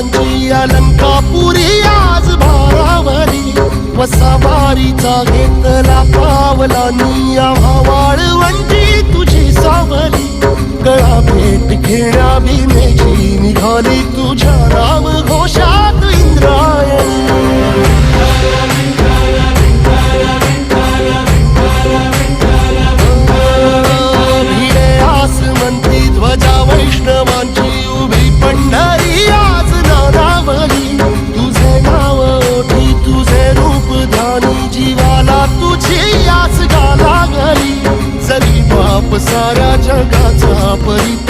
राजांची अलंकापुरी आज भारावरी वसावारीचा घेतला पावलानी आवाळ तुझी सावली. गळा भेट घेणार सारा जगाचा परी